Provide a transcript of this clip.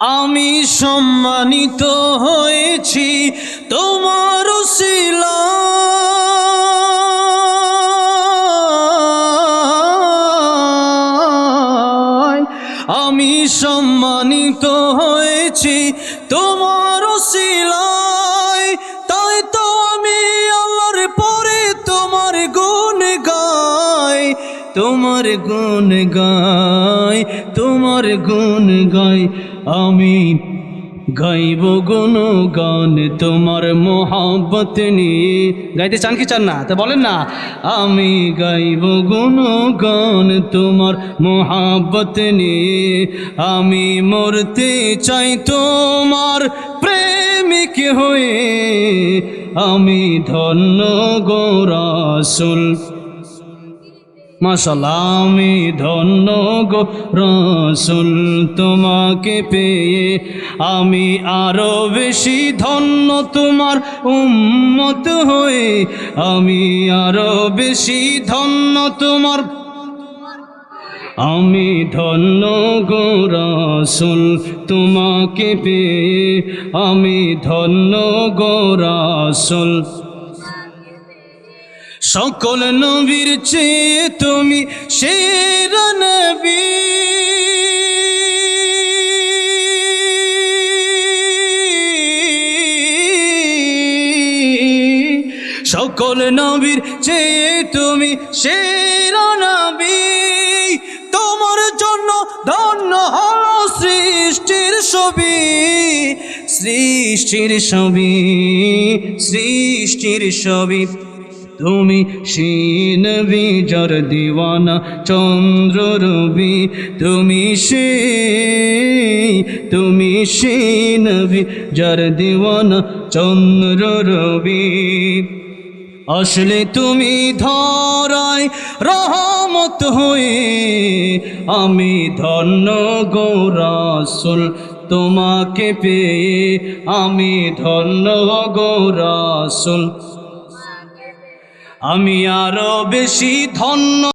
আমি সম্মানিত হয়েছি তোমার শিল। আমি সম্মানিত হয়েছি তোমার শিলায় তোমার গুণ গাই, তোমার গুণ গাই, আমি গাইব গুণ গান তোমার মোহাব্বত নিয়ে। গাইতে চান কি চান না? তা বলেন না। আমি গাইব গুণ গান তোমার মোহাব্বত নিয়ে। আমি মরতে চাই তোমার প্রেমিক হয়ে। আমি ধন্য গোরাসুল আমি ধন্য গো রসুল তোমাকে পেয়ে। আমি আরও বেশি ধন্য তোমার উম্মত হয়ে। আমি আরও বেশি ধন্য তোমার, আমি ধন্য গো রসুল তোমাকে পেয়ে। আমি ধন্য গো রসুল সকল নবীর চেয়ে তুমি শের নবী। সকল নবীর চেয়ে তুমি শের নবী। তোমার জন্য ধন্য হল সৃষ্টির ছবি সৃষ্টির ছবি সৃষ্টির ছবি। তুমি শিন বিজর দিওয়ানা, চন্দ্র রবি, তুমি সে তুমি শিন বিজর দিওয়ানা, চন্দ্র রবি। আসলে তুমি ধরাই রহমত হয়ে, আমি ধন্য গৌরাসুল তোমাকে পেয়ে, আমি ধন্য গৌরাসুল আমি আরও বেশি ধন্য